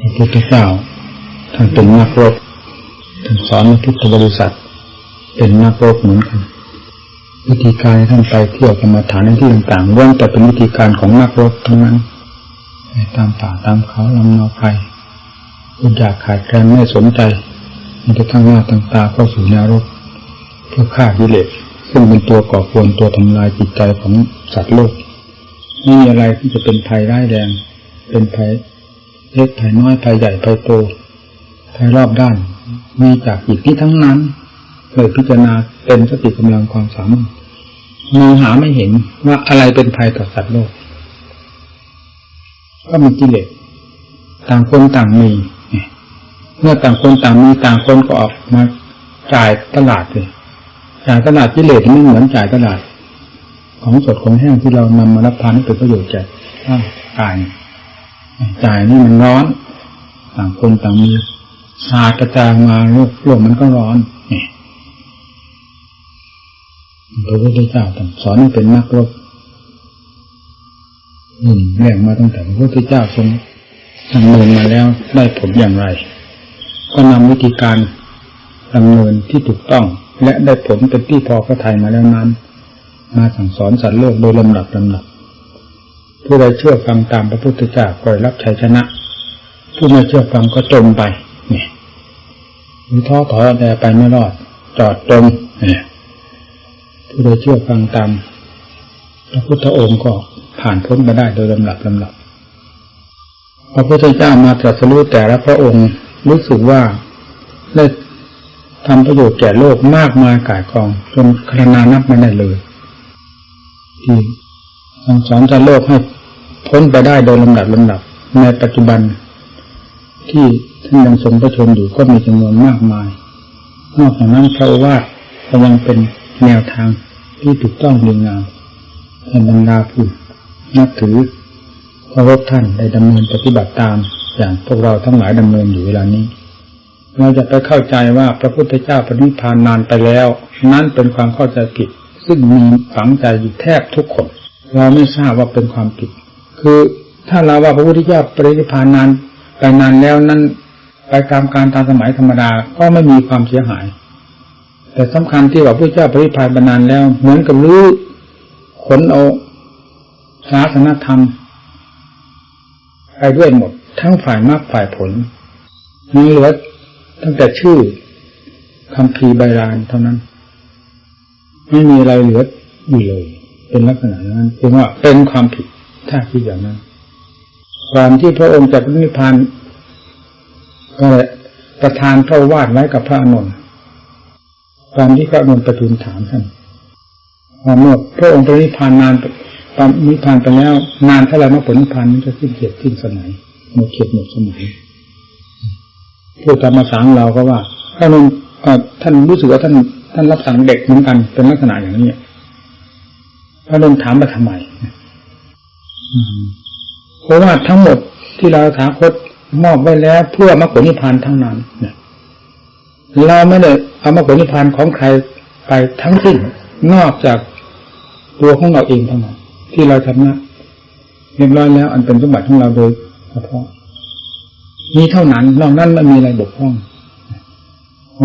พระพุทธเจ้าท่านเป็นนักรบท่านสอนพุทธบริษัท เป็นนักรบเหมือนกันวิธีการท่านไปเที่ยวกรรมฐานในที่ต่างๆล้วนแต่เป็นวิธีการของนักรบทั้งนั้นไปตามป่าตามเขาลำเนาไพรอุอยากขาดแคลนไม่สนใจมันจะทั้งหน้าตั้งตาเข้าสู่แนวรบเพื่อฆ่ากิเลสซึ่งเป็นตัวก่อกวนตัวทำลายจิตใจของสัตว์โลกไม่มีอะไรที่จะเป็นภัยร้ายแรงเป็นภัย เล็กภัยน้อยภัยใหญ่ภัยโตภัยรอบด้าน มีจากจิตนี้ทั้งนั้นเลยพิจารณาเป็นสติกำลังความสามารถมองหาไม่เห็นว่าอะไรเป็นภัยต่อสัตว์โลก ก็มีกิเลสต่างคนต่างมีเมื่อต่างคนต่างมีต่างคนก็ออกมาจ่ายตลาดเลยจ่ายตลาดกิเลสไม่เหมือนจ่ายตลาด ของสดของแห้งที่เรานำมารับทานให้เป็นประโยชน์แก่ร่างกาย ใจนี่มันร้อนต่างคนต่างมีชากระจายมาโลกโลกมันก็ร้อนนี่พระพุทธเจ้าท่านสอนให้เป็นนักรบนี่เรื่งมาตั้งแต่พระพุทธเจ้าทรงดำเนินมาแล้วได้ผลอย่างไร ก็นำวิธีการดำเนินที่ถูกต้อง และได้ผลเป็นที่พอพระทัยมาแล้วนั้น มาสั่งสอนสัตว์โลกโดยลำดับลำดับ ผู้ใดเชื่อฟังตามพระพุทธเจ้าก็รับชัยชนะ ผู้ไม่เชื่อฟังก็จมไปเนี่ยมีท้อถอยแต่ไปไม่รอด จอดจมเนี่ยผู้ใดเชื่อฟังตามพระพุทธองค์ก็ผ่านพ้นมาได้โดยลำดับลำดับพระพุทธเจ้ามาตรัสรู้แต่ละพระองค์รู้สึกว่าได้ทำประโยชน์แก่โลกมากมายกายกองจนคณานับไม่ได้เลยที่สั่งสอนจะโลกให้ พ้นไปได้โดยลำดับลำดับ ในปัจจุบัน ที่ท่านยังทรงพระชนอยู่ก็มีจำนวนมากมาย นอกจากนั้นพระวาทก็ยังเป็นแนวทางที่ถูกต้องดีงามให้บรรดาผู้นับถือเคารพท่านได้ดำเนินปฏิบัติตาม อย่างพวกเราทั้งหลายดำเนินอยู่เวลานี้เราจะไปเข้าใจว่าพระพุทธเจ้าปฏิพานนานไปแล้ว นั่นเป็นความเข้าใจผิด ซึ่งมีฝังใจอยู่แทบทุกคน เราไม่ทราบว่าเป็นความผิด คือถ้าเราว่าพระพุทธเจ้าปฏิพานนานไปนานแล้วนั้นไปตามการตามสมัยธรรมดาก็ไม่มีความเสียหาย แต่สำคัญที่ว่าพระเจ้าปฏิพานไปนานแล้ว เหมือนกับลื้อขนเอาศาสนธรรมไปด้วยหมด ทั้งฝ่ายมรรคฝ่ายผลมีเหลือตั้งแต่ชื่อคำพีใบลานเท่านั้น ไม่มีอะไรเหลืออยู่เลย เป็นลักษณะนั้นเพียงว่าเป็นความผิด ถ้าคิดอย่างนั้นความที่พระองค์จะนิพพานก็ประทานพระวาดไว้กับพระอนุนความที่พระอนุนประทูลถามท่านว่าเมื่อพระองค์ปรินิพพานนานปนิพพานไปแล้ว นานเท่าไรเมื่อผลนิพพานมันจะสิ้นเกียรติสิ้นสมัยหมดเกียรติหมดสมัยผู้ธรรมสังเราก็ว่าท่านนท่านรู้สึกว่าท่านท่านรับสั่งเด็กเหมือนกันเป็นลักษณะอย่างนี้พระอนุนถามมาทำไม เพราะว่าทั้งหมดที่เราถาคตมอบไว้แล้ว เพื่อมรรคผลนิพพานทั้งนั้นเราไม่ได้เอามรรคผลนิพพานของใครไปทั้งสิ้นนอกจากตัวของเราเองเท่านั้นที่เราทำนะเรียบร้อยแล้ว อันเป็นสมบัติของเราโดยเฉพาะมีเท่านั้นนอกนั้นไม่มีอะไรบกพร่อง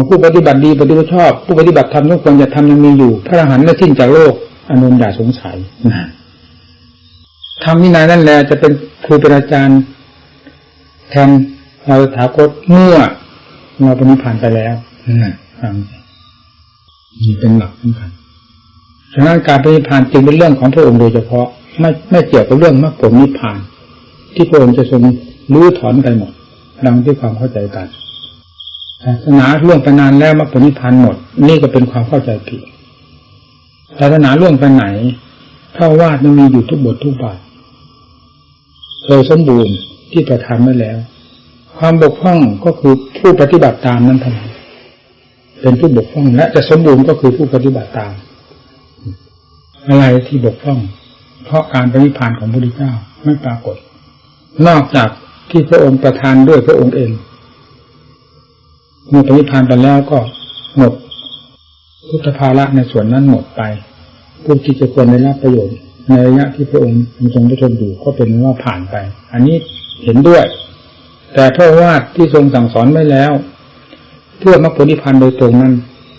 ผู้ปฏิบัติดีปฏิบัติชอบ ผู้ปฏิบัติธรรมทุกคนจะทำยังมีอยู่ พระอรหันต์และสิ้นจากโลกอนุนอย่าสงสัยนะ ทำวินัยนั่นแหละจะเป็นครูเป็นอาจารย์แทนเราถาคตเมื่อเราปฏิพานไปแล้วนะฟังนี่เป็นหลักสำคัญฉะนั้นการปฏิพานจึงเป็นเรื่องของพระองค์โดยเฉพาะ ไม่ไม่เกี่ยวกับเรื่องมรรคผลนิพพาน ที่พระองค์จะทรงรู้ถอนกันหมดดังที่ความเข้าใจกันศาสนาล่วงไปนานแล้วมรรคผลนิพพานหมด นี่ก็เป็นความเข้าใจผิดศาสนาล่วงไปไหนเท่าวาดมันมีอยู่ทุกบททุกบาท โดยสมบูรณ์ที่ประทานไว้แล้ว ความบกพร่องก็คือผู้ปฏิบัติตามนั้นเท่านั้นเป็นผู้บกพร่องและจะสมบูรณ์ก็คือผู้ปฏิบัติตาม อะไรที่บกพร่อง เพราะการปฏิพานของพระพุทธเจ้าไม่ปรากฏ นอกจากที่พระองค์ประทานด้วยพระองค์เองเมื่อปฏิพานไปแล้วก็หมดพุทธภาระในส่วนนั้นหมดไปผู้ที่จะควรได้รับประโยชน์ ในระยะที่พระองค์ทรงพระชนอยู่ก็เป็นว่าผ่านไป อันนี้เห็นด้วย แต่พระวาทที่ทรงสั่งสอนไว้แล้ว เพื่อมรรคผลนิพพานโดยตรงนั้น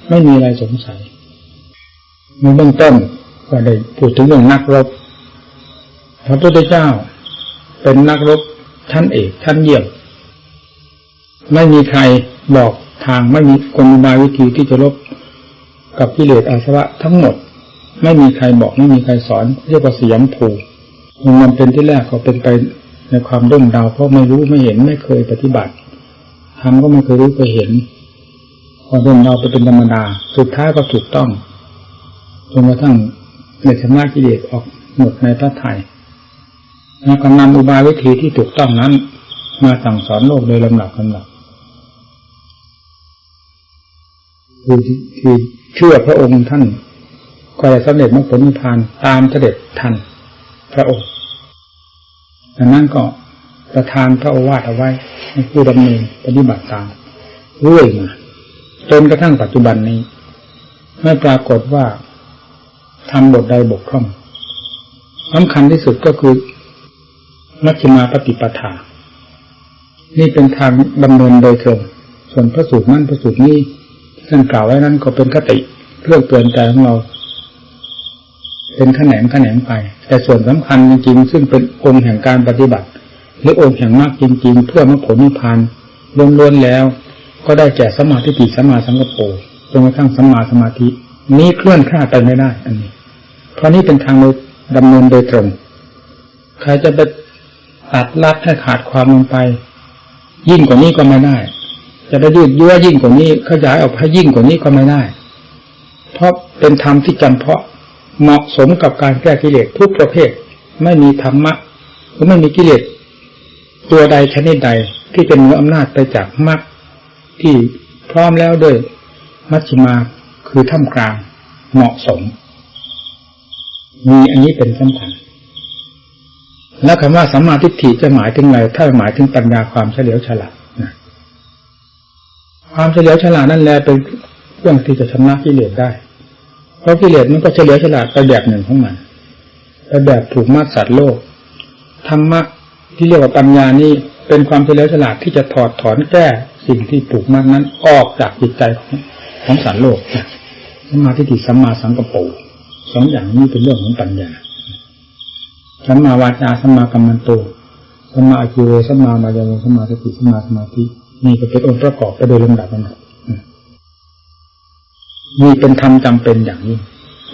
ไม่มีอะไรสงสัยในเบื้องต้นก็ได้พูดถึงเรื่องนักรบพระพุทธเจ้า เป็นนักรบชั้นเอกชั้นเยี่ยมไม่มีใครบอกทางไม่มีคนมาวิธีที่จะลบกับกิเลสอาสวะทั้งหมด ไม่มีใครบอกไม่มีใครสอนเรียกว่าสยามภูมันเป็นที่แรกเขาเป็นไปในความด้มดาวเพราะไม่รู้ไม่เห็นไม่เคยปฏิบัติทำก็ไม่เคยรู้เคยเห็นพอด้มดาวไปเป็นธรรมดาสุดท้ายก็ถูกต้องจนกระทั่งในชำระกิเลสออกหมดในพระไทยแล้วก็นำอุบายวิธีที่ถูกต้องนั้น มาสั่งสอนโลกโดยลำดับลำดับคือคือเชื่อพระองค์ท่าน ก็จะสำเร็จมรรคผลนิพพานตามเสด็จทันพระองค์ดังนั้นก็ประทานพระโอวาทเอาไว้ให้ผู้ดำเนินปฏิบัติตามเรื่อยมาจนกระทั่งปัจจุบันนี้ไม่ปรากฏว่าทำบทใดบกพร่องสำคัญที่สุดก็คือมัชฌิมาปฏิปทา นี่เป็นทางดำเนินโดยตรงส่วนพระสูตรนั่นพระสูตรนี้ท่านกล่าวไว้นั้นก็เป็นคติเพื่อเตือนใจของเรา เป็นขแขนงขแขนงไป แต่ส่วนสำคัญจริงๆ ซึ่งเป็นองค์แห่งการปฏิบัติ หรือองค์แห่งมากจริง ๆ เพื่อมรรคผลนิพพานล้วนๆแล้ว ก็ได้แก่สมาธิิสมาสังกปรจนกระทั่งสมาสมาธิ นี้เคลื่อนข้าไปไม่ได้ อันนี้ เพราะนี่เป็นทางดำเนินโดยตรง ใครจะไปตัดลัดให้ขาดความลงไป ยิ่งกว่านี้ก็ไม่ได้ จะไปยืดเยื้อยิ่งกว่านี้ขยายออกให้ยิ่งกว่านี้ก็ไม่ได้ เพราะเป็นธรรมที่จำเพาะ เหมาะสมกับการแก้กิเลสทุกประเภท ไม่มีธรรมะหรือไม่มีกิเลสตัวใดชนิดใดที่เป็นเนื้ออำนาจไปจากมรรคที่พร้อมแล้วด้วยมัชฌิมาคือท่ามกลางเหมาะสม มีอันนี้เป็นสำคัญแล้วคำว่าสัมมาทิฏฐิจะหมายถึงอะไรถ้าหมายถึงปัญญาความเฉลียวฉลาดนะความเฉลียวฉลาดนั่นแหละเป็นเรื่องที่จะชำระกิเลสได้ เพราะกิเลสมันก็เฉลียวฉลาดไปแบบหนึ่งของมันไปแบบถูกมัดสัตว์โลกธรรมะที่เรียกว่าปัญญานี่เป็นความเฉลียวฉลาดที่จะถอดถอนแก้สิ่งที่ผูกมัดนั้นออกจากจิตใจของของสัตว์โลกสัมมาทิฏฐิสัมมาสังกปรสองอย่างนี้เป็นเรื่องของปัญญาสัมมาวาจาสัมมากัมมันโตสัมมาอาชีวสัมมามายาโมสัมมาสติสัมมาสมาธินี่ก็เป็นองค์ประกอบไปโดยลำดับลำดับ มีเป็นธรรมจำเป็นอย่างนี้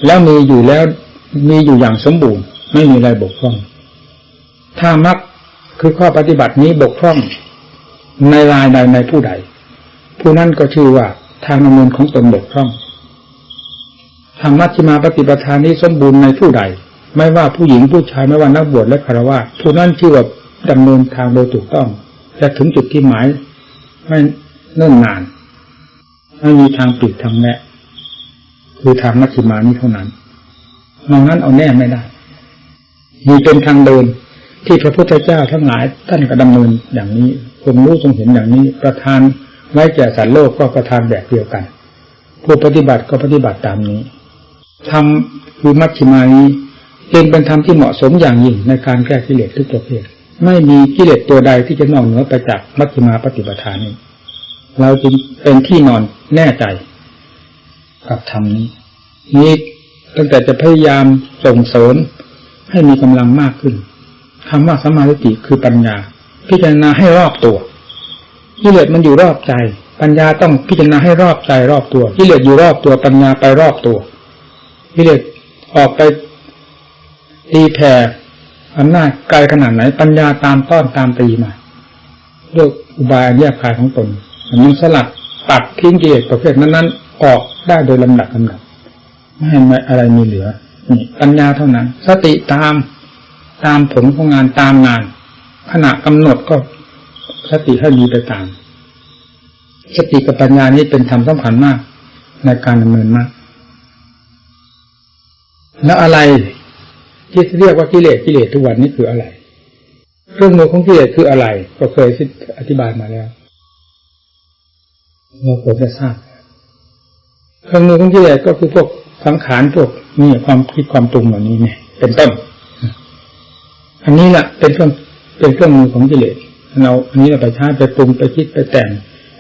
แล้วมีอยู่แล้วมีอยู่อย่างสมบูรณ์ ไม่มีอะไรบกพร่อง ถ้ามักคือข้อปฏิบัตินี้บกพร่อง ในรายใดในผู้ใด ผู้นั้นก็ชื่อว่าทางดำเนินของตนบกพร่องทางมัชฌิมาปฏิปทานนี้สมบูรณ์ในผู้ใด ไม่ว่าผู้หญิงผู้ชายไม่ว่านักบวชและคารวะผู้นั้นชื่อว่าดำเนินทางโดยถูกต้องจะถึงจุดที่หมายไม่เนิ่นนานไม่มีทางปิดทางแนะ คือทางมัชฌิมานี้เท่านั้นนอกนั้นเอาแน่ไม่ได้ มีเป็นทางเดินที่พระพุทธเจ้าทั้งหลายท่านก็ดำเนินอย่างนี้ทรงรู้ทรงเห็นอย่างนี้ ประทานไว้แก่สัตว์โลกก็ประทานแบบเดียวกัน ผู้ปฏิบัติก็ปฏิบัติตามนี้ทำคือมัชฌิมานี้เป็นเป็นธรรมที่เหมาะสมอย่างยิ่งในการแก้กิเลสทุกประเภทไม่มีกิเลสตัวใดที่จะนอกเหนือไปจากมัชฌิมาปฏิปทานนี้ เราจึงเป็นที่นอนแน่ใจ กับธรรมนี้ นี้ตั้งแต่จะพยายามส่งเสริมให้มีกำลังมากขึ้นคำว่าสมาธิคือปัญญา พิจารณาให้รอบตัวกิเลสมันอยู่รอบใจ ปัญญาต้องพิจารณาให้รอบใจรอบตัวกิเลสอยู่รอบตัวปัญญาไปรอบตัวกิเลสออกไปตีแผ่อำนาจไกลขนาดไหน ปัญญาตามต้อนตามตีมาด้วยอุบายแยกคายของตนมันสลัดตัดทิ้งกิเลสประเภทนั้นๆ ออกได้โดยลำดับลำดับไม่ให้อะไรมีเหลือนี่ปัญญาเท่านั้น สติตามตามผลของงานตามงาน ขณะกำหนดก็สติให้มีไปตาม สติกับปัญญานี้เป็นธรรมสำคัญมาก ในการดำเนินมาก แล้วอะไรที่เรียกว่ากิเลสกิเลสทุกวันนี้คืออะไรเครื่องมือของกิเลสคืออะไร ก็เคยอธิบายมาแล้ว เราควรจะทราบ เครื่องมือของกิเลสก็คือพวกสังขารพวกนี่ความคิดความตรงเหล่านี้เนี่ย เป็นต้น อันนี้แหละเป็นเครื่องเป็นเครื่องมือของกิเลสเรา อันนี้เราไปใช้ไปปรุงไปคิดไปแต่ง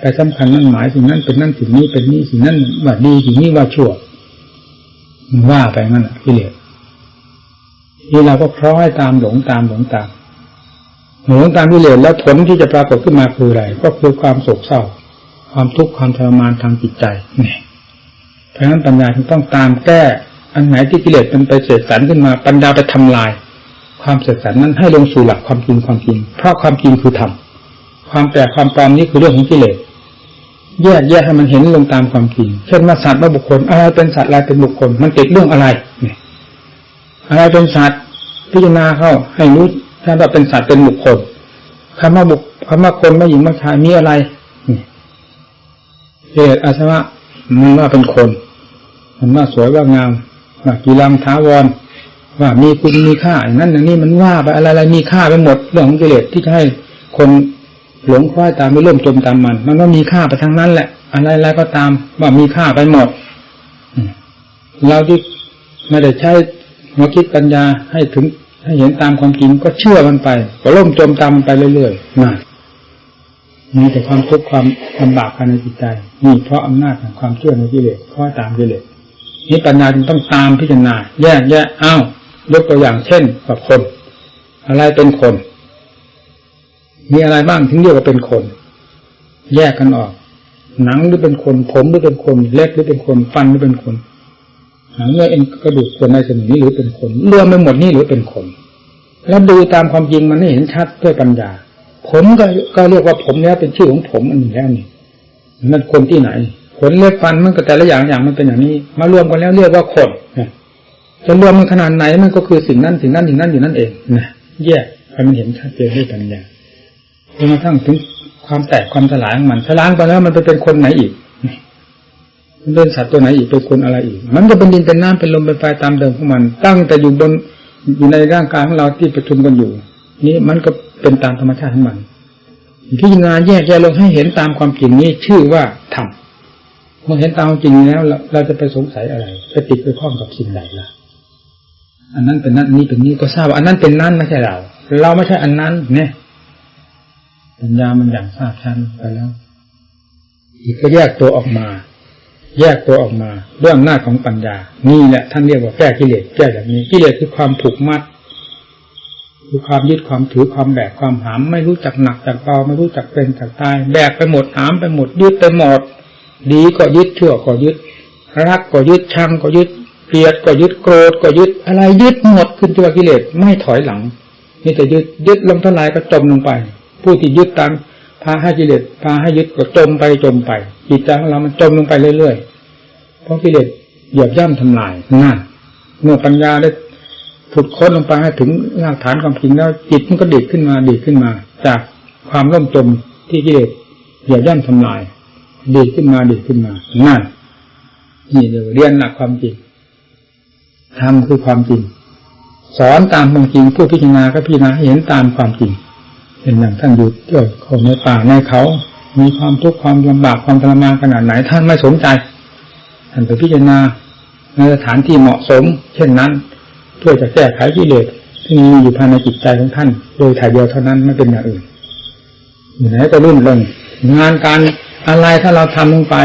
ไปสำคัญนั่นหมายสิ่งนั้นเป็นนั่นสิ่งนี้เป็นนี่สิ่งนั้นว่าดีสิ่งนี้ว่าชั่วมันว่าไปงั้นกิเลสนี่เราก็คล้อยตามหลงตามหลงตามหลงตามกิเลสแล้วผลที่จะปรากฏขึ้นมาคืออะไรก็คือความโศกเศร้า ความทุกข์ความทรมานทางจิตใจเนี่ย เพราะฉะนั้นปัญญาจึงต้องตามแก้ อันไหนที่กิเลสมันไปเสกสรรขึ้นมา ปัญญาไปทำลาย ความเสกสรรนั้นให้ลงสู่หลักความจริงความจริง เพราะความจริงคือธรรมความแปลกความปลอมนี่คือเรื่องของกิเลสแยกแยกให้มันเห็นลงตามความจริง เช่นว่าสัตว์ว่าบุคคลอะไรเป็นสัตว์อะไรเป็นบุคคล มันติดเรื่องอะไรเนี่ยอะไรเป็นสัตว์พิจารณาเข้าให้รู้ถ้าว่าเป็นสัตว์เป็นบุคคลคำว่าบุคคำว่าคนว่หญิงว่ชายมีอะไรเหตุอาสวะ มันว่าเป็นคน มันว่าสวยว่างามว่ากีรังท้าวรว่ามีคุณมีค่าอย่างนั้นอย่างนี้มันว่าไปอะไรอะไรมีค่าไปหมดเรื่องของกิเลสที่จะให้คนหลงคล้อยตามไม่ร่วมจมตามมัน มันก็มีค่าไปทั้งนั้นแหละ อะไรอะไรก็ตามว่ามีค่าไปหมดเราที่ไม่ได้ใช้หัวคิดปัญญาให้ถึงให้เห็นตามความจริงก็เชื่อมันไปก็ร่มจมตามมันไปเรื่อยๆน่ะ มีแต่ความทุกข์ความลำบากภายในจิตใจนี่เพราะอำนาจของความเชื่อในกิเลสคล้อยตามกิเลสนี่ปัญญาจึงต้องตามพิจารณาแยกแยะอ้าวยกตัวอย่างเช่นกับคน อะไรเป็นคน มีอะไรบ้างถึงเรียกว่าเป็นคน แยกกันออก หนังหรือเป็นคน ผมหรือเป็นคนเล็บหรือเป็นคนฟันหรือเป็นคนหนังเนื้อเอ็นกระดูกส่วนในส่วนนี้หรือเป็นคนรวมไปหมดนี่หรือเป็นคน แล้วดูตามความจริงมันไม่เห็นชัดด้วยปัญญา ผมก็ก็เรียกว่าผมแล้วเป็นชื่อของผมอันนี้แล้วนี่มันคนที่ไหนขนเล็บฟันมันก็แต่ละอย่างอย่างมันเป็นอย่างนี้ มารวมกันแล้วเรียกว่าคนจะรวมมันขนาดไหนมันก็คือสิ่งนั้นสิ่งนั้นสิ่งนั้นอยู่นั่นเองนะแยกให้มันเห็นชัดเจนด้วยปัญญาจนกระทั่งถึงความแตกความสลายของมันสลายไปแล้วมันไปเป็นคนไหนอีกมันเป็นสัตว์ตัวไหนอีกเป็นคนอะไรอีก มันก็เป็นดินเป็นน้ำเป็นลมเป็นไฟตามเดิมของมัน ตั้งแต่อยู่บนอยู่ในร่างกายของเราที่ประชุมกันอยู่ นี่มันก็ เป็นตามธรรมชาติของมันพิจารณาแยกแยะลงให้เห็นตามความจริงนี้ชื่อว่าธรรมเมื่อเห็นตามจริงแล้วเราจะไปสงสัยอะไรไปติดไปข้องกับสิ่งใดล่ะ อันนั้นเป็นนั้นนี่เป็นนี่ก็ทราบว่าอันนั้นเป็นนั่นไม่ใช่เรา เราไม่ใช่อันนั้น เนี่ยปัญญามันอย่างทราบชันไปแล้ว อีกก็แยกตัวออกมา แยกตัวออกมาเรื่องหน้าจของปัญญา นี่แหละท่านเรียกว่าแก้กิเลสแก้แบบนี้กิเลสคือความผูกมัด คือความยึดความถือความแบกความหาม ไม่รู้จักหนักจากเบาไม่รู้จักเป็นจากตายแบกไปหมดหามไปหมดยึดไปหมด ดีก็ยึดชั่วก็ยึด รักก็ยึดชังก็ยึดเกลียดก็ยึดโกรธก็ยึดอะไรยึดหมดขึ้นตัวกิเลสไม่ถอยหลังนี่แต่ยึดยึดลงทลายก็จมลงไป ผู้ที่ยึดตามพาให้กิเลสพาให้ยึดก็จมไปจมไปจิตใจของเรามันจมลงไปเรื่อยๆเพราะกิเลสเหยียบย่ำทำลายนั่นเมื่อปัญญาได้ ผุดค้นลงไปให้ถึงรากฐานความจริงแล้วจิตมันก็ดีขึ้นมาดีขึ้นมา จากความร่มจมที่กิเลสเหยียบย่ำทำลาย ดีขึ้นมาดีขึ้นมานั่นนี่เดี๋ยวเรียนหลักความจริงทำคือความจริง สอนตามความจริงผู้พิจารณาก็พิจารณาเห็นตามความจริงเป็นอย่างท่านอยู่เที่ยวเขาในป่าในเขา มีความทุกข์ความลำบากความทรมานขนาดไหนท่านไม่สนใจท่านไปพิจารณาในสถานที่เหมาะสม เช่นนั้น เพื่อจะแก้ไขกิเลสที่มีอยู่ภายในจิตใจของท่าน โดยถ่ายเดียวเท่านั้นไม่เป็นอย่างอื่นอยู่ไหนก็รุ่นเริงงานการอะไรถ้าเราทำลงไป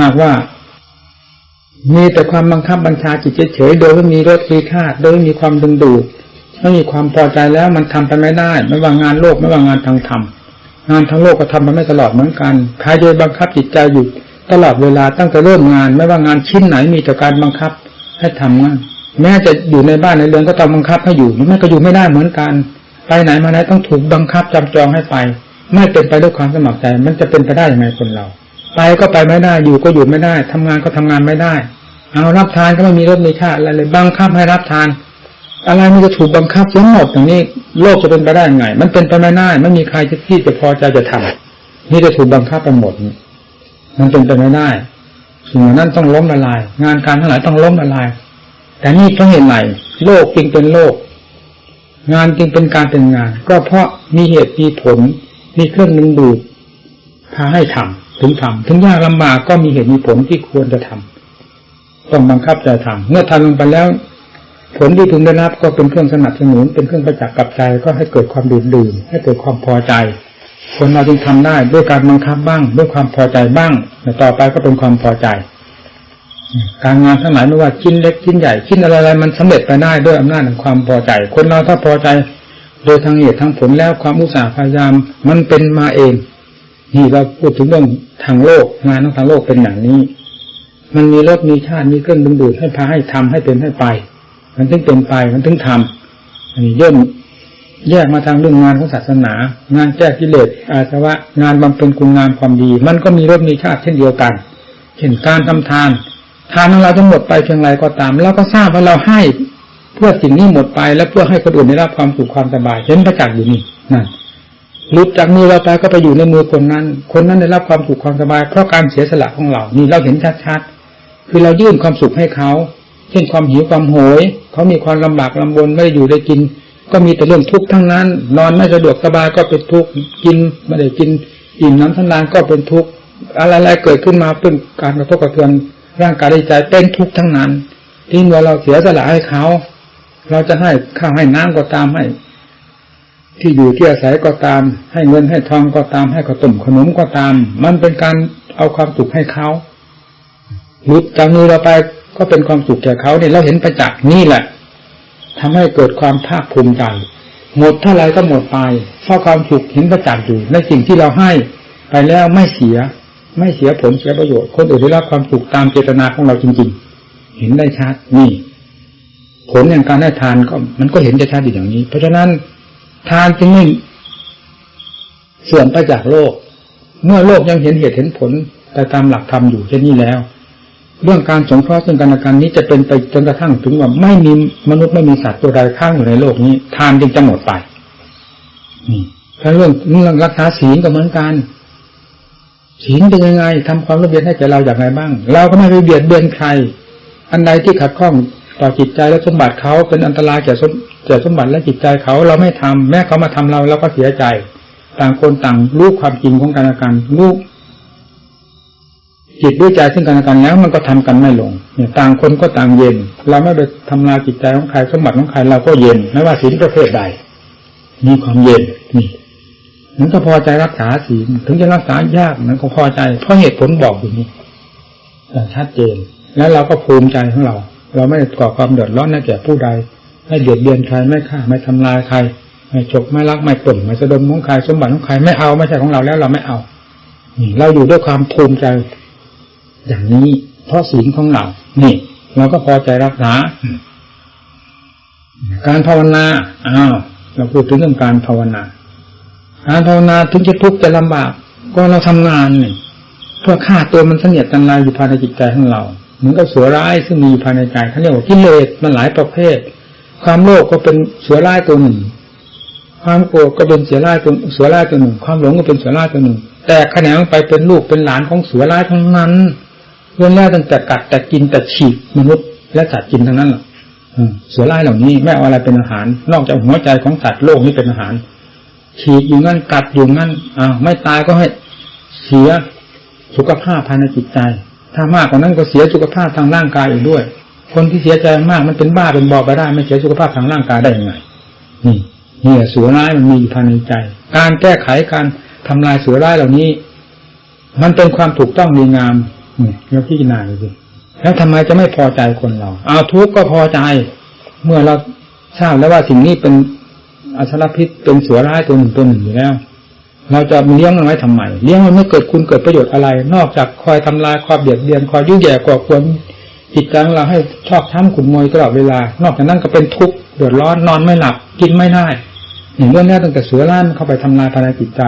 หากว่า มีแต่ความบังคับบัญชาจิตเฉยๆโดยไม่มีรสมีค่าโดยไม่มีความดึงดูดไม่มีความพอใจแล้วมันทำไปไม่ได้ ไม่ว่างานโลกไม่ว่างานทางธรรมงานทางโลกก็ทำไปไม่ตลอดเหมือนกันใครจะบังคับจิตใจอยู่ตลอดเวลาตั้งแต่เริ่มงาน ไม่ว่างานชิ้นไหนมีแต่การบังคับให้ทำงาน แม้จะอยู่ในบ้านในเรือนก็ต้องบังคับให้อยู่มันก็อยู่ไม่ได้เหมือนกันไปไหนมาไหนต้องถูกบังคับจำจองให้ไป ไม่เป็นไปด้วยความสมัครใจ มันจะเป็นไปได้ยังไงคนเรา ไปก็ไปไม่ได้อยู่ก็อยู่ไม่ได้ทำงานก็ทำงานไม่ได้ เอารับทานก็ไม่มีรสมีชาอะไรเลยบังคับให้รับทาน อะไรมันจะถูกบังคับทั้งหมดอย่างนี้ โลกจะเป็นไปได้ยังไง มันเป็นไปไม่ได้ไม่มีใครที่จะพอใจจะทำนี่จะถูกบังคับไปหมดมันเป็นไปไม่ได้สิ่งนั้นต้องล้มละลาย งานการทั้งหลายต้องล้มละลาย แต่นี่เพราะเหตุไหนโลกจึงเป็นโลก งานจึงเป็นการเป็นงาน ก็เพราะมีเหตุมีผล มีเครื่องดึงดูดพาให้ทำถึงทำถึงยากลำบากก็มีเหตุมีผลที่ควรจะทำต้องบังคับใจทำเมื่อทำลงไปแล้ว ผลที่ถึงได้รับก็เป็นเครื่องสนับสนุน เป็นเครื่องประจักษ์กับใจก็ให้เกิดความดื่มดื่มให้เกิดความพอใจ คนเราจึงทำได้ด้วยการบังคับบ้าง ด้วยความพอใจบ้างแต่ต่อไปก็เป็นความพอใจ การงานทั้งหลายไม่ว่าชิ้นเล็กชิ้นใหญ่ชิ้นอะไรๆมันสำเร็จไปได้ด้วยอำนาจแห่งความพอใจ คนเราถ้าพอใจ โดยทางเหตุทางผลแล้วความอุตสาห์พยายามมันเป็นมาเองนี่เราพูดถึงเรื่องทางโลกงานของทางโลกเป็นอย่างนี้ มันมีรสมีชาติมีเครื่องดึงดูดให้พาให้ทำให้เป็นให้ไป มันถึงเป็นไปมันถึงทำอันนี้เริ่มแยกมาทางเรื่องงานของศาสนา งานแก้กิเลสอาสวะงานบำเพ็ญคุณงามความดี มันก็มีรสมีชาติเช่นเดียวกันเช่นการทำทาน ทานของเราจะหมดไปเพียงไรก็ตามเราก็ทราบว่าเราให้เพื่อสิ่งนี้หมดไป และเพื่อให้คนอื่นได้รับความสุขความสบายเห็นประจักษ์อยู่นี่นั่นหลุดจากมือเราไปก็ไปอยู่ในมือคนนั้น คนนั้นได้รับความสุขความสบายเพราะการเสียสละของเรา นี่เราเห็นชัดๆคือเรายื่นความสุขให้เขาเช่นความหิวความโหย เขามีความลำบากลำบนไม่ได้อยู่ได้กิน ก็มีแต่เรื่องทุกข์ทั้งนั้น นอนไม่สะดวกสบายก็เป็นทุกข์กินไม่ได้กินอิ่มน้ำทันานก็เป็นทุกข์อะไรๆเกิดขึ้นมาเป็นการกระทบกระเทือน ร่างกายใจเป็นทุกข์ทั้งนั้นที่เมื่อเราเสียสละให้เขา เราจะให้ข้าวให้น้ำก็ตามให้ ที่อยู่ที่อาศัยก็ตาม ให้เงินให้ทองก็ตาม ให้ขนมขนมก็ตาม มันเป็นการเอาความสุขให้เขาหลุดจากมือเราไปก็เป็นความสุขแก่เขาเนี่ยเราเห็นประจักษ์นี่แหละทำให้เกิดความภาคภูมิใจหมดเท่าไรก็หมดไปเพราะความสุขเห็นประจักษ์อยู่ในสิ่งที่เราให้ ไปแล้วไม่เสีย ไม่เสียผลเสียประโยชน์ คนอื่นได้รับความสุขตามเจตนาของเราจริง ๆ เห็นได้ชัดนี่ผลอย่างการให้ทานก็ มันก็เห็นจะชัดอย่างนี้ เพราะฉะนั้นทานจึงไม่เสื่อมไปจากโลก เมื่อโลกยังเห็นเหตุเห็นผลแต่ตามหลักธรรมอยู่เช่นนี้แล้ว เรื่องการสงเคราะห์ซึ่งกันและกันนี้จะเป็นไปจนกระทั่งถึงว่าไม่มีมนุษย์ไม่มีสัตว์ตัวใดข้างอยู่ในโลกนี้ ทานจึงจะหมดไปนี่ถ้าเรื่องเรื่องรักษาศีลก็เหมือนกัน ศีลเป็นยังไงทำความระเบียบให้แก่เราอย่างไรบ้าง เราก็ไม่ไปเบียดเบียนใคร อันใดที่ขัดข้องต่อจิตใจและสมบัติเขาเป็นอันตรายแก่สมแก่สมบัติและจิตใจเขาเราไม่ทำแม้เขามาทำเราเราก็เสียใจ ต่างคนต่างรู้ความจริงของกันและกันรู้จิตด้วยใจซึ่งกันและกันแล้วมันก็ทำกันไม่ลงเนี่ยต่างคนก็ต่างเย็น เราไม่ไปทำลายจิตใจของใครสมบัติของใครเราก็เย็นไม่ว่าศีลประเภทใด มีความเย็นนี่ มันก็พอใจรักษาศีลถึงจะรักษายากมันก็พอใจ เพราะเหตุผลบอกอยู่นี่ชัดเจน แล้วเราก็ภูมิใจของเรา เราไม่ก่อความเดือดร้อนให้แก่ผู้ใด ไม่เดือดเบียนใครไม่ฆ่าไม่ทำลายใคร ไม่ฉกไม่ลักไม่ปล้นไม่สะดมของใครสมบัติของใครไม่เอาไม่ใช่ของเราแล้วเราไม่เอาเราอยู่ด้วยความภูมิใจ อย่างนี้เพราะศีลของเรา นี่ เราก็พอใจรักษา การภาวนาอ้าวเราพูดถึงเรื่องการภาวนา การภาวนาถึงจะทุกข์จะลำบาก ก็เราทำงานนี่เพื่อฆ่าตัวมันเสนียดจันไรอยู่ภายในจิตใจของเราเหมือนกับเสือร้ายซึ่งมีภายในใจเขาเรียกว่ากิเลสมันหลายประเภท ความโลภก็เป็นเสือร้ายตัวหนึ่ง ความโกรธก็เป็นเสือร้ายตัวเสือร้ายตัวหนึ่ง ความหลงก็เป็นเสือร้ายตัวหนึ่ง แต่แขนงไปเป็นลูกเป็นหลานของเสือร้ายทั้งนั้นเรื่องแรกตั้งแต่กัดแต่กินแต่ฉีกมนุษย์และสัตว์กินทั้งนั้นแหละเสือร้ายเหล่านี้ไม่เอาอะไรเป็นอาหาร นอกจากหัวใจของสัตว์โลกนี้เป็นอาหาร ฉีกอยู่งั้นกัดอยู่งั้นอ้าไม่ตายก็ให้เสียสุขภาพภายในจิตใจ ถ้ามากกว่านั้นก็เสียสุขภาพทางร่างกายอีกด้วย คนที่เสียใจมากมันเป็นบ้าเป็นบอไปได้ไม่เสียสุขภาพทางร่างกายได้ยังไงนี่นี่เสือร้ายมันมีอยู่ภายในใจ การแก้ไขการทำลายเสือร้ายเหล่านี้ มันเป็นความถูกต้องดีงามนี่เราพิจารณาดูสิแล้วทำไมจะไม่พอใจคนเราเอาทุกข์ก็พอใจ เมื่อเราทราบแล้วว่าสิ่งนี้เป็น อสรพิษเป็นเสือร้ายตัวหนึ่งตัวหนึ่งอยู่แล้ว เราจะเลี้ยงมันไว้ทำไมเลี้ยงมันไม่เกิดคุณเกิดประโยชน์อะไร นอกจากคอยทำลายความเบียดเบียนคอยยุ่ยแย่ก่อควรจิตใจของเราให้ชอบช้ำขุนมวยตลอดเวลา นอกจากนั้นก็เป็นทุกข์เดือดร้อนนอนไม่หลับกินไม่ได้เห็นเรื่องนี้ตั้งแต่เสือล้านเข้าไปทำลายภายในจิตใจ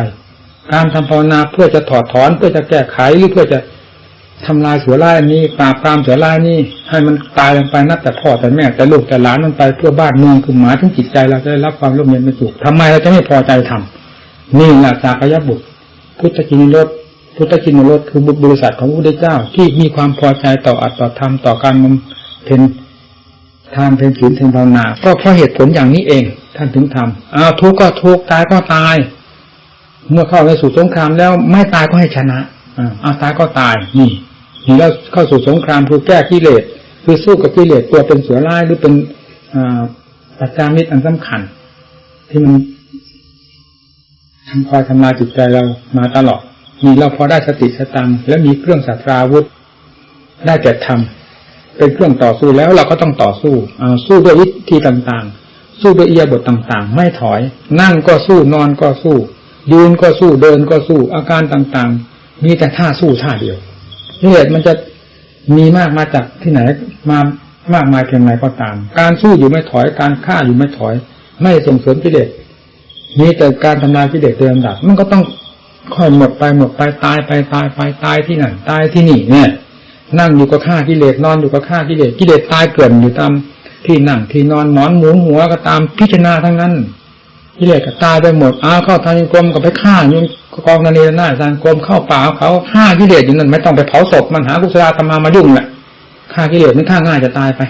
การทำภาวนาเพื่อจะถอดถอนเพื่อจะแก้ไขหรือเพื่อจะ ทำลายเสือร้ายนี้ปราบปรามเสือร้ายนี้ ให้มันตายลงไปนับแต่พ่อแต่แม่แต่ลูกแต่หลานมันไปเพื่อบ้านเมืองคือหมาทั้งจิตใจเราจะได้รับความร่มเย็นเป็นสุขทำไมเราจะไม่พอใจทำนี่แหละสากยบุตร พุทธกินรสพุทธกินรสคือบุตรบริษัทของพระพุทธเจ้าที่มีความพอใจต่ออัตต่อธรรมต่อการมเป็นทานเป็นศีลเป็นภาวนาก็เพราะเหตุผลอย่างนี้เอง ท่านถึงทำอ้าวทุกข์ก็ทุกข์ตายก็ตาย เมื่อเข้าในสู่สงครามแล้วไม่ตายก็ให้ชนะอ่าเอาตายก็ตายนี่ นี่แล้วเข้าสู่สงครามคือแก้กิเลสคือสู้กับกิเลสตัวเป็นเสือร้ายหรือเป็นปัจจามิตรอันสำคัญ ที่มันคอยทำลายจิตใจเรามาตลอดมีเราพอได้สติสตังและมีเครื่องสัตราวุธ ได้แก่ธรรมเป็นเครื่องต่อสู้แล้วเราก็ต้องต่อสู้เอาสู้ด้วยวิธีต่างๆ สู้ด้วยเอียบทต่างๆ ไม่ถอย นั่งก็สู้นอนก็สู้ ยืนก็สู้เดินก็สู้อาการต่างๆ มีแต่ท่าสู้ท่าเดียว เหตุมันจะมีมากมาจากที่ไหนมามากมายเพียงไรก็ตาม การสู้อยู่ไม่ถอยการฆ่าอยู่ไม่ถอย ไม่ส่งเสริมกิเลสมีแต่การทำลายกิเลสโดยลำดับมันก็ต้องค่อยหมดไปหมดไปตายไปตายไปตายที่นั่นตายที่นี่เนี่ย นั่งอยู่กับข้ากิเลสนอนอยู่กับข้ากิเลสกิเลสตายเกลื่อนอยู่ตามที่นั่งที่นอนหมอนหมุนหัวก็ตามพิจารณาทั้งนั้นกิเลสก็ตายไปหมดอ้าวเข้าทางกรมก็ไปฆ่ายู่ กองนาเรนาทางกรมเข้าป่าเขาฆ่ากิเลสอยู่นั่นไม่ต้องไปเผาศพมันหากุศลธรรมามายุ่งแหละฆ่ากิเลสมันฆ่าง่ายจะตายไป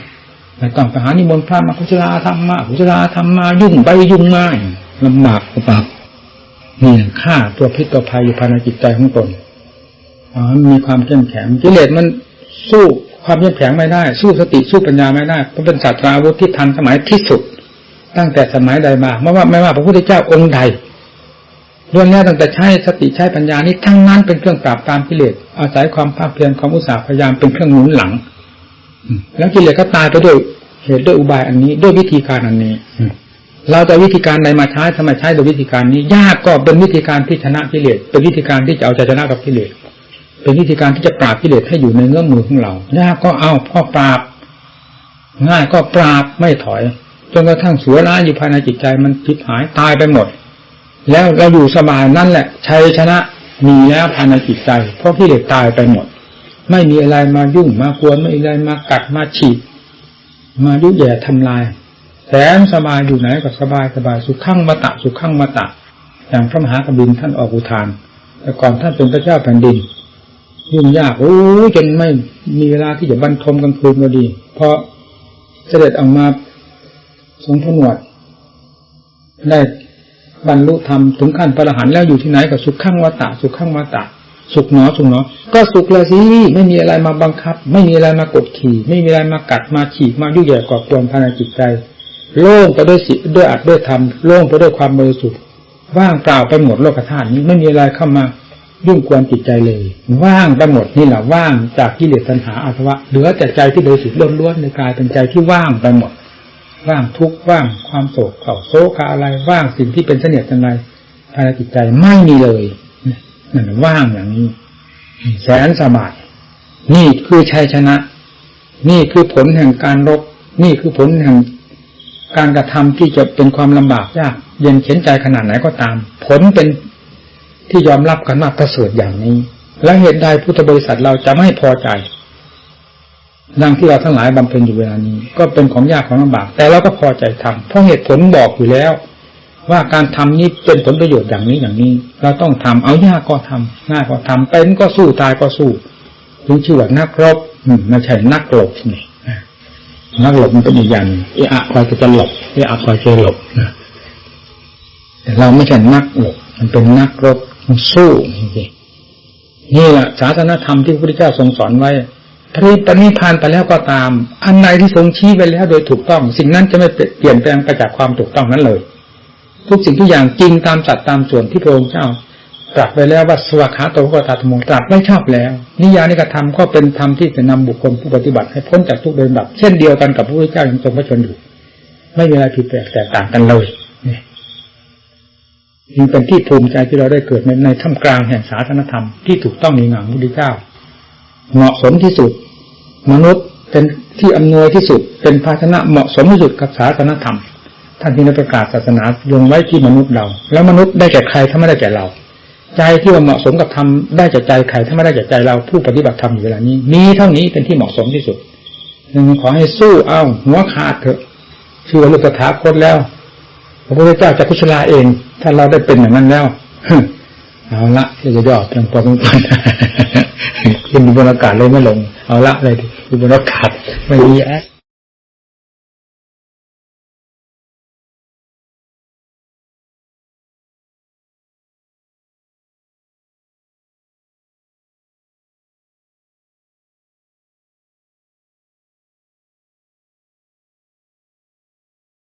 ไม่ต้องไปหานิมนต์พระมากุศลธรรมมากุศลธรรมมายุ่งไปยุ่งมาลำบากกว่านี่ฆ่าตัวพิษตัวภัยอยู่ภายในจิตใจของตนอ๋อมีความเข้มแข็งกิเลสมันสู้ความเข้มแข็งไม่ได้ สู้สติสู้ปัญญาไม่ได้เพราะเป็นศาสตราวุธที่ทันสมัยที่สุด ตั้งแต่สมัยใดมาไม่ว่าไม่ว่าพระพุทธเจ้าองค์ใด ล้วนแล้วตั้งแต่ใช้สติใช้ปัญญานี้ทั้งนั้นเป็นเครื่องปราบตามกิเลสอาศัยความภาคเพียรความอุตสาห์พยายามเป็นเครื่องหนุนหลัง แล้วกิเลสก็ตายไปด้วยเหตุด้วยอุบายอันนี้ด้วยวิธีการอันนี้เราจะวิธีการใดมาใช้ทำไมใช้โดยวิธีการนี้ ยากก็เป็นวิธีการที่ชนะกิเลสเป็นวิธีการที่จะเอาใจชนะกับกิเลสเป็นวิธีการที่จะปราบกิเลสให้อยู่ในเงื้อมมือของเรายากก็เอาพ่อปราบ ง่ายก็ปราบไม่ถอยจนกระทั่งสัวร้ายอยู่ภายในจิตใจมันทิพหายตายไปหมด แล้วเราอยู่สบายนั่นแหละชัยชนะมีแล้วภายในจิตใจ เพราะกิเลสตายไปหมด ไม่มีอะไรมายุ่งมากวนไม่มีอะไรมากัดมาฉีดมายุ่ยแย่ทำลายแสนสบายอยู่ไหนก็สบายสบายสุขขั้งมาตะสุขขั้งมาตะ อย่างพระมหากบินท่านออกอุทาน แต่ก่อนท่านเป็นพระเจ้าแผ่นดินยุ่งยากโอ้จนไม่มีเวลาที่จะบรรทมกลางคืนก็ดี เพราะเสด็จออกมาทรงผนวดได้ บรรลุธรรมถึงขั้นพระอรหันต์แล้วอยู่ที่ไหนก็สุขขั้งวตตะสุขขั้งวตตะสุขหนอสุขหนอ ก็สุขลยสิไม่มีอะไรมาบังคับ ไม่มีอะไรมากดขี่ ไม่มีอะไรมากัดมาฉีกมายุ่ยแย่ก่อกวนภายในจิตใจ โล่งไปด้วยสิด้วยอัดด้วยธรรมโล่งไปด้วยความบริสุทธิ์ว่างเปล่าไปหมดโลกธาตุนี้ไม่มีอะไรเข้ามายุ่งกวนจิตใจเลย ว่างไปหมดนี่แหละว่างจากกิเลสตัณหาอาสวะเหลือแต่ใจที่บริสุทธิ์ล้วนๆในกายเป็นใจที่ว่างไปหมด ว่างทุกข์ว่างความโศกเข่าโศกอะไรว่างสิ่งที่เป็นเสนียดจังไรภายในจิตใจไม่มีเลยนั่นว่างอย่างนี้แสนสบาย นี่คือชัยชนะ นี่คือผลแห่งการรบ นี่คือผลแห่งการกระทำที่จะเป็นความลำบากยากเย็นเข็นใจขนาดไหนก็ตาม ผลเป็นที่ยอมรับกันว่าประเสริฐอย่างนี้ และเหตุใดพุทธบริษัทเราจะไม่พอใจ ดังที่เราทั้งหลายบำเพ็ญอยู่เวลานี้ ก็เป็นของยากของลำบาก แต่เราก็พอใจทำเพราะเหตุผลบอกอยู่แล้ว ว่าการทำนี้เป็นผลประโยชน์อย่างนี้อย่างนี้ เราต้องทำเอายากก็ทำง่ายก็ทำเป็นก็สู้ตายก็สู้ถึงชื่อว่านักรบไม่ใช่นักหลบนี่นักหลบมันเป็นอีกอย่างเออะคอยจะหลบเออะคอยจะหลบนะแต่เราไม่ใช่นักหลบมันเป็นนักรบสู้จริงนี่แหละศาสนธรรมที่พระพุทธเจ้าทรงสอนไว้ พระปณิพานไปแล้วก็ตาม อันใดที่ทรงชี้ไปแล้วโดยถูกต้อง สิ่งนั้นจะไม่เปลี่ยนแปลงไปจากความถูกต้องนั้นเลย ทุกสิ่งทุกอย่างจริงตามสัตว์ตามส่วนที่พระองค์เจ้าตรัสไปแล้วว่าสวากขาโตวกตาธรรมงตรัสไม่ชอบแล้ว นิยานิกธรรมก็เป็นธรรมที่จะนำบุคคลผู้ปฏิบัติให้พ้นจากทุกเดินดับ เช่นเดียวกันกับพระพุทธเจ้ายังทรงพระชนอยู่ ไม่มีอะไรผิดแปลกแตกต่างกันเลยจึงเป็นที่ภูมิใจที่เราได้เกิดในในท่ามกลางแห่งศาสนธรรมที่ถูกต้องในงานพุทธเจ้า เหมาะสมที่สุด มนุษย์เป็นที่อำนวยที่สุด เป็นภาชนะเหมาะสมที่สุดกับศาสนธรรม ท่านที่ได้ประกาศศาสนาลงไว้ที่มนุษย์เรา แล้วมนุษย์ได้แก่ใครถ้าไม่ได้แก่เรา ใจที่ว่าเหมาะสมกับธรรมได้จากใจใครถ้าไม่ได้จากใจเราผู้ปฏิบัติธรรมอยู่เวลานี้ มีเท่านี้เป็นที่เหมาะสมที่สุดหนึ่งขอให้สู้เอาหัวขาดเถอะชื่อลูกตถาคตแล้วพระพุทธเจ้าจะกุศลาเอง ถ้าเราได้เป็นอย่างนั้นแล้ว เอาละที่จะย่อเพียงพอเพียงพอขึ้นบนอากาศเลยไม่ลง เอาละเลยอยู่บนอากาศไม่มีแอะ